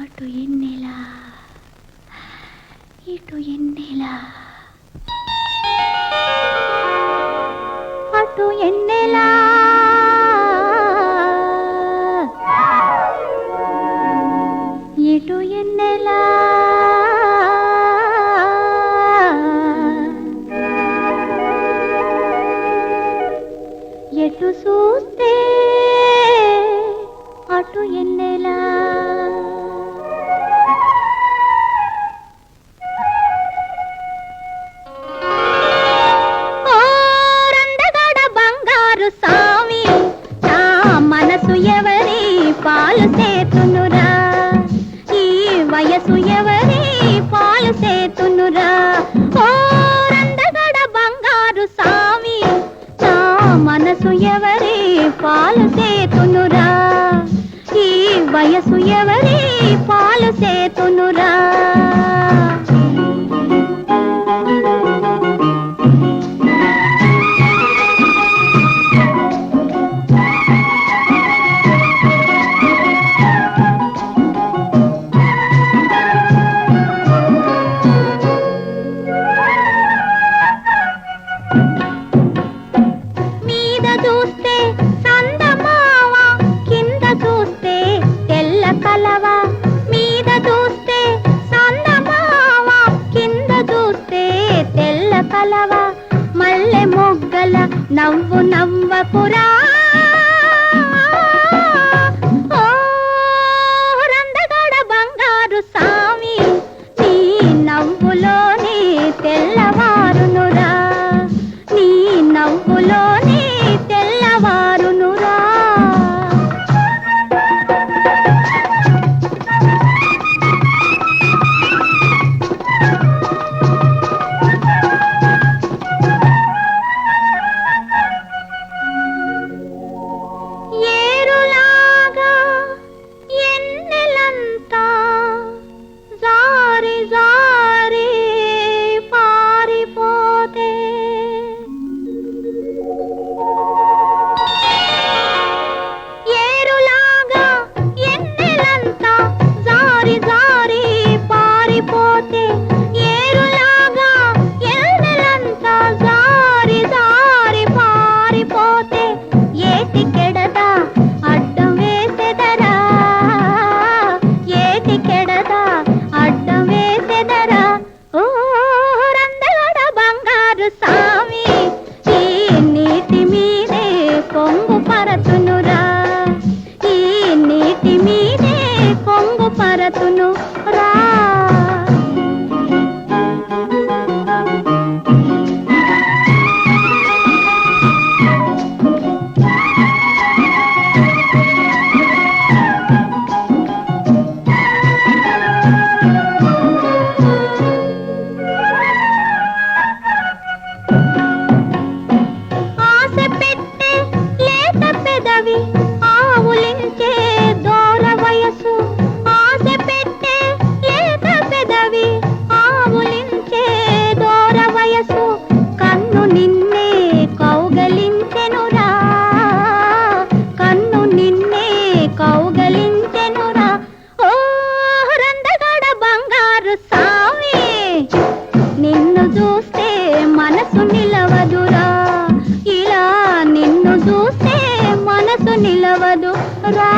అటు ఎన్నెలా? ఇటు ఎన్నెలా? అటు ఎన్నెలా? ఇటు ఎన్నెలా? ఎటు చూస్తే అటు ఎన్నెలా? పాలు ఓ బంగారు సామి నా మనసు ఎవరే పాలు సేతునురా ఈ వయసు ఎవరే పాలు సేతునురా నవ్వు నవ్వ పురా pra నిలవదు. రా.